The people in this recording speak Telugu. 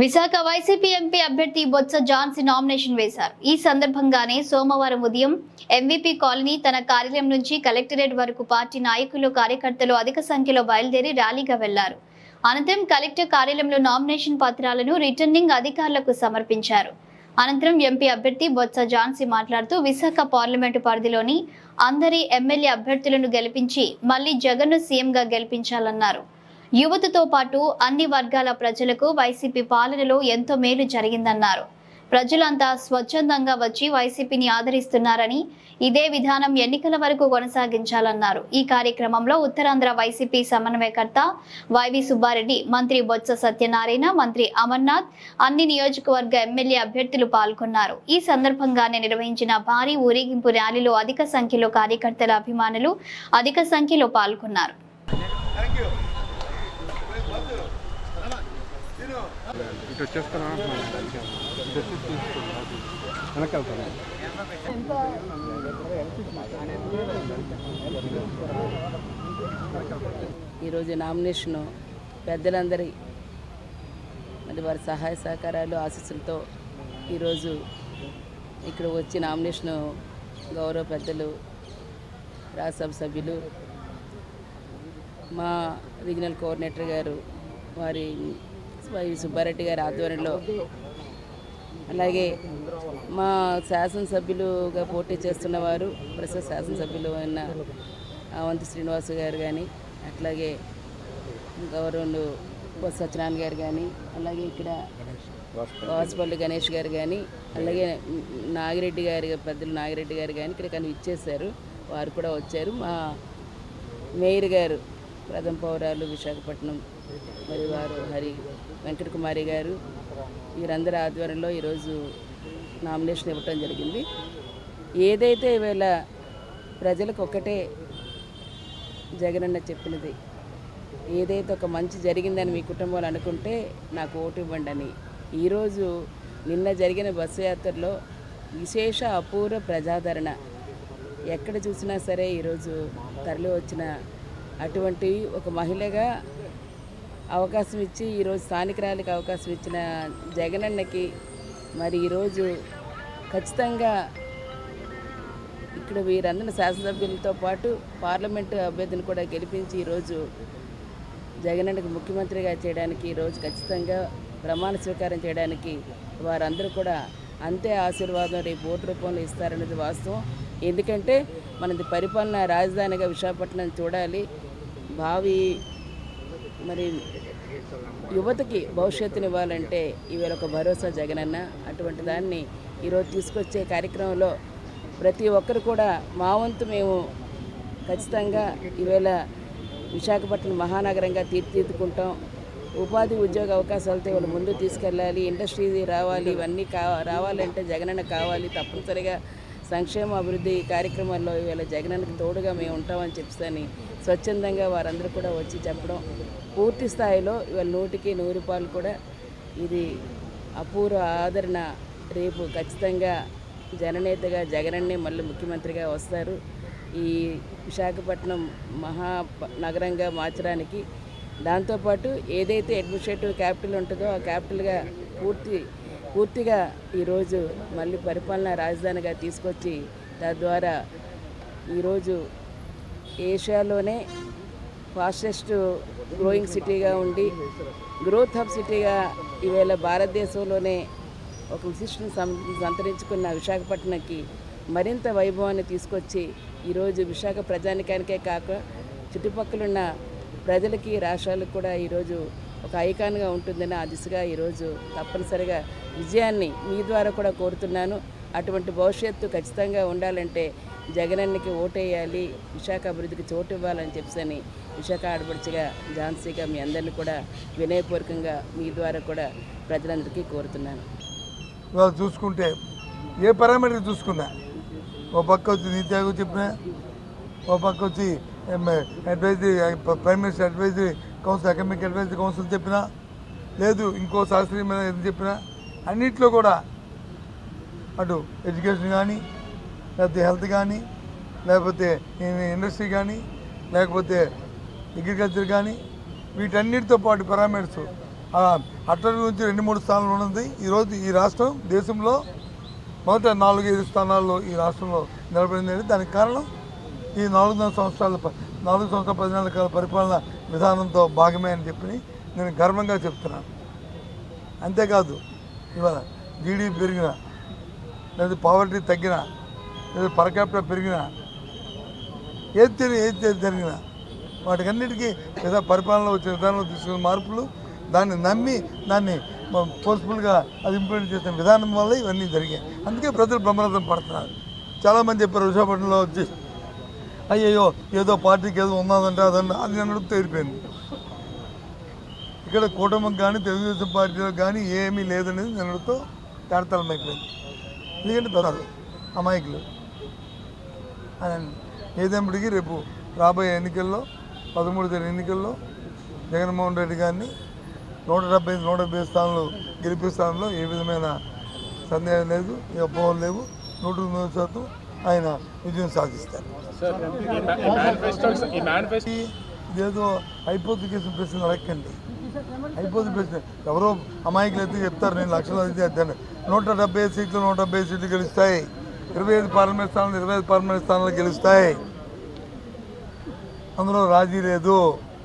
విశాఖ వైసీపీ ఎంపీ అభ్యర్థి బొత్స జాన్సీ నామినేషన్ వేశారు. ఈ సందర్భంగానే సోమవారం ఉదయం ఎంవీపీ కాలనీ తన కార్యాలయం నుంచి కలెక్టరేట్ వరకు పార్టీ నాయకులు కార్యకర్తలు అధిక సంఖ్యలో బయలుదేరి ర్యాలీగా వెళ్ళారు. అనంతరం కలెక్టర్ కార్యాలయంలో నామినేషన్ పత్రాలను రిటర్నింగ్ అధికారులకు సమర్పించారు. అనంతరం ఎంపీ అభ్యర్థి బొత్స జాన్సీ మాట్లాడుతూ విశాఖ పార్లమెంటు పరిధిలోని అందరి ఎమ్మెల్యే అభ్యర్థులను గెలిపించి మళ్ళీ జగన్ను సీఎంగా గెలిపించాలన్నారు. యువతతో పాటు అన్ని వర్గాల ప్రజలకు వైసీపీ పాలనలో ఎంతో మేలు జరిగిందన్నారు. ప్రజలంతా స్వచ్ఛందంగా వచ్చి వైసీపీని ఆదరిస్తున్నారని ఇదే విధానం ఎన్నికల వరకు కొనసాగించాలన్నారు. ఈ కార్యక్రమంలో ఉత్తరాంధ్ర వైసీపీ సమన్వయకర్త వైవి సుబ్బారెడ్డి మంత్రి బొత్స సత్యనారాయణ మంత్రి అమర్నాథ్ అన్ని నియోజకవర్గ ఎమ్మెల్యే అభ్యర్థులు పాల్గొన్నారు. ఈ సందర్భంగానే నిర్వహించిన భారీ ఊరేగింపు ర్యాలీలో అధిక సంఖ్యలో కార్యకర్తల అభిమానులు అధిక సంఖ్యలో పాల్గొన్నారు. ఇటు వచ్చేస్తాను వెనక్కి వెళ్తాను ఈరోజు నామినేషను పెద్దలందరి మరి వారి సహాయ సహకారాలు ఆశీస్సులతో ఈరోజు ఇక్కడ వచ్చి నామినేషను గౌరవ పెద్దలు రాజ్యసభ సభ్యులు మా రీజనల్ కోఆర్డినేటర్ గారు వారి వై సుబ్బారెడ్డి గారి ఆధ్వర్యంలో. అలాగే మా శాసనసభ్యులుగా పోటీ చేస్తున్న వారు ప్రస్తుత శాసనసభ్యులు అయిన అవంతి శ్రీనివాస్ గారు కానీ అట్లాగే గౌరవులు బొత్స సత్యనారాయణ గారు కానీ అలాగే ఇక్కడ వాసుపల్లి గణేష్ గారు కానీ అలాగే నాగిరెడ్డి గారి పెద్దలు నాగిరెడ్డి గారు కానీ ఇక్కడ కానీ ఇచ్చేశారు. వారు కూడా వచ్చారు. మా మేయర్ గారు ప్రథమ పౌరాలు విశాఖపట్నం మరి వారు హరి వెంకట కుమారి గారు వీరందరి ఆధ్వర్యంలో ఈరోజు నామినేషన్ ఇవ్వటం జరిగింది. ఏదైతే ఈవేళ ప్రజలకు ఒక్కటే జగనన్న చెప్పినది ఏదైతే ఒక మంచి జరిగిందని మీ కుటుంబాలు అనుకుంటే నాకు ఓటు ఇవ్వండి అని. ఈరోజు నిన్న జరిగిన బస్సు యాత్రలో విశేష అపూర్వ ప్రజాదరణ ఎక్కడ చూసినా సరే ఈరోజు తరలి వచ్చిన అటువంటి ఒక మహిళగా అవకాశం ఇచ్చి ఈరోజు స్థానికురాలికి అవకాశం ఇచ్చిన జగనన్నకి మరి ఈరోజు ఖచ్చితంగా ఇక్కడ వీరందరిని శాసనసభ్యులతో పాటు పార్లమెంటు అభ్యర్థిని కూడా గెలిపించి ఈరోజు జగనన్నకు ముఖ్యమంత్రిగా చేయడానికి ఈరోజు ఖచ్చితంగా ప్రమాణ స్వీకారం చేయడానికి వారందరూ కూడా అంతే ఆశీర్వాదం రేపు ఓటు రూపంలో ఇస్తారనేది వాస్తవం. ఎందుకంటే మనది పరిపాలన రాజధానిగా విశాఖపట్నం చూడాలి. భావి మరి యువతకి భవిష్యత్తుని ఇవ్వాలంటే ఈవేళ ఒక భరోసా జగనన్న అటువంటి దాన్ని ఈరోజు తీసుకొచ్చే కార్యక్రమంలో ప్రతి ఒక్కరు కూడా మా వంతు మేము ఖచ్చితంగా ఈవేళ విశాఖపట్నం మహానగరంగా తీర్చిదిద్దుకుంటాం. ఉపాధి ఉద్యోగ అవకాశాలతో వాళ్ళు ముందు తీసుకెళ్ళాలి ఇండస్ట్రీ రావాలి ఇవన్నీ కావ రావాలంటే జగనన్న కావాలి తప్పనిసరిగా. సంక్షేమ అభివృద్ధి కార్యక్రమాల్లో ఇవాళ జగనానికి తోడుగా మేము ఉంటామని చెప్తాని స్వచ్ఛందంగా వారందరూ కూడా వచ్చి చెప్పడం పూర్తి స్థాయిలో ఇవాళ నూటికి నూరు పాలు కూడా ఇది అపూర్వ ఆదరణ. రేపు ఖచ్చితంగా జననేతగా జగనన్నే మళ్ళీ ముఖ్యమంత్రిగా వస్తారు. ఈ విశాఖపట్నం మహా నగరంగా మార్చడానికి దాంతోపాటు ఏదైతే అడ్మినిస్ట్రేటివ్ క్యాపిటల్ ఉంటుందో ఆ క్యాపిటల్గా పూర్తి పూర్తిగా ఈరోజు మళ్ళీ పరిపాలనా రాజధానిగా తీసుకొచ్చి తద్వారా ఈరోజు ఏషియాలోనే ఫాస్టెస్ట్ గ్రోయింగ్ సిటీగా ఉండి గ్రోత్ హబ్ సిటీగా ఈవేళ భారతదేశంలోనే ఒక విశిష్టను సంతరించుకున్న విశాఖపట్నంకి మరింత వైభవాన్ని తీసుకొచ్చి ఈరోజు విశాఖ ప్రజానికానికే కాక చుట్టుపక్కలున్న ప్రజలకి రాష్ట్రాలకు కూడా ఈరోజు ఒక ఐకాన్గా ఉంటుందని ఆ దిశగా ఈరోజు తప్పనిసరిగా విజయాన్ని మీ ద్వారా కూడా కోరుతున్నాను. అటువంటి భవిష్యత్తు ఖచ్చితంగా ఉండాలంటే జగనన్నకి ఓటేయాలి విశాఖ అభివృద్ధికి చోటు ఇవ్వాలని చెప్పని విశాఖ ఆడపడుచుగా ఝాన్సీగా మీ అందరిని కూడా వినయపూర్వకంగా మీ ద్వారా కూడా ప్రజలందరికీ కోరుతున్నాను. చూసుకుంటే ఏ పారామీటర్ చూసుకున్నా? ఓ పక్క వచ్చి నీతి ఆయోగ్ ఓ పక్క వచ్చి advisory prime minister advisory council academic advisory council చెప్పినా లేదు ఇంకో శాస్త్రీయమైన ఏది చెప్పినా అన్నింటిలో కూడా అటు ఎడ్యుకేషన్ కానీ లేకపోతే హెల్త్ కానీ లేకపోతే ఇండస్ట్రీ కానీ లేకపోతే అగ్రికల్చర్ కానీ వీటన్నిటితో పాటు పారామీటర్స్ అటల్ నుంచి రెండు మూడు స్థానాలు ఉన్నది. ఈరోజు ఈ రాష్ట్రం దేశంలో మొదట నాలుగు ఐదు స్థానాల్లో ఈ రాష్ట్రంలో నిలబడింది. దానికి కారణం ఈ నాలుగున్నర సంవత్సరాల ప- నాలుగు సంవత్సరాల పద్నాలుగు కాల పరిపాలన విధానంతో భాగమే అని చెప్పి నేను గర్వంగా చెప్తున్నాను. అంతేకాదు ఇవాళ జీడీపీ పెరిగిన లేదా పావర్టీ తగ్గిన లేదా పర్ పెరిగిన ఏది తెలియ ఏది తెలి- జరిగినా వాటికన్నిటికీ ఏదో పరిపాలనలో వచ్చిన విధానంలో తీసుకున్న మార్పులు దాన్ని నమ్మి దాన్ని ఫోర్స్ఫుల్గా అది ఇంప్లిమెంట్ చేసిన విధానం వల్ల ఇవన్నీ జరిగాయి. అందుకే ప్రజలు బ్రహ్మరథం పడుతున్నారు. చాలామంది చెప్పారు విశాఖపట్నంలో వచ్చి అయ్యయ్యో ఏదో పార్టీకి ఏదో ఉన్నదంటే అదంటే అది అన్నట్టు తేరిపోయింది. ఇక్కడ కూటమికి కానీ తెలుగుదేశం పార్టీలో కానీ ఏమీ లేదనేది నిన్నటితో తేడతలమైపోయింది ఎందుకంటే పెద్దలు అమాయకులు అని రేపు రాబోయే ఎన్నికల్లో పదమూడు తేదీ ఎన్నికల్లో జగన్మోహన్ రెడ్డి గారిని నూట డెబ్బై నూట డెబ్బై స్థానంలో గెలిపే స్థానంలో ఏ విధమైన సందేహం లేదు ఏ అపోహలు లేవు. నూటికి నూరు శాతం ఆయన విజయం సాధిస్తారు. ఇదేదో అయిపోతుంది ప్రశ్న అడగండి అయిపోతుంది ప్రశ్న ఎవరో అమాయకులు అయితే చెప్తారు నేను లక్షలు అయితే అద్దాను నూట డెబ్బై ఐదు సీట్లు నూట డెబ్బై ఐదు సీట్లు గెలుస్తాయి. ఇరవై ఐదు పార్లమెంట్ స్థానాలు ఇరవై ఐదు పార్లమెంట్ స్థానాలు గెలుస్తాయి. అందులో రాజీ లేదు.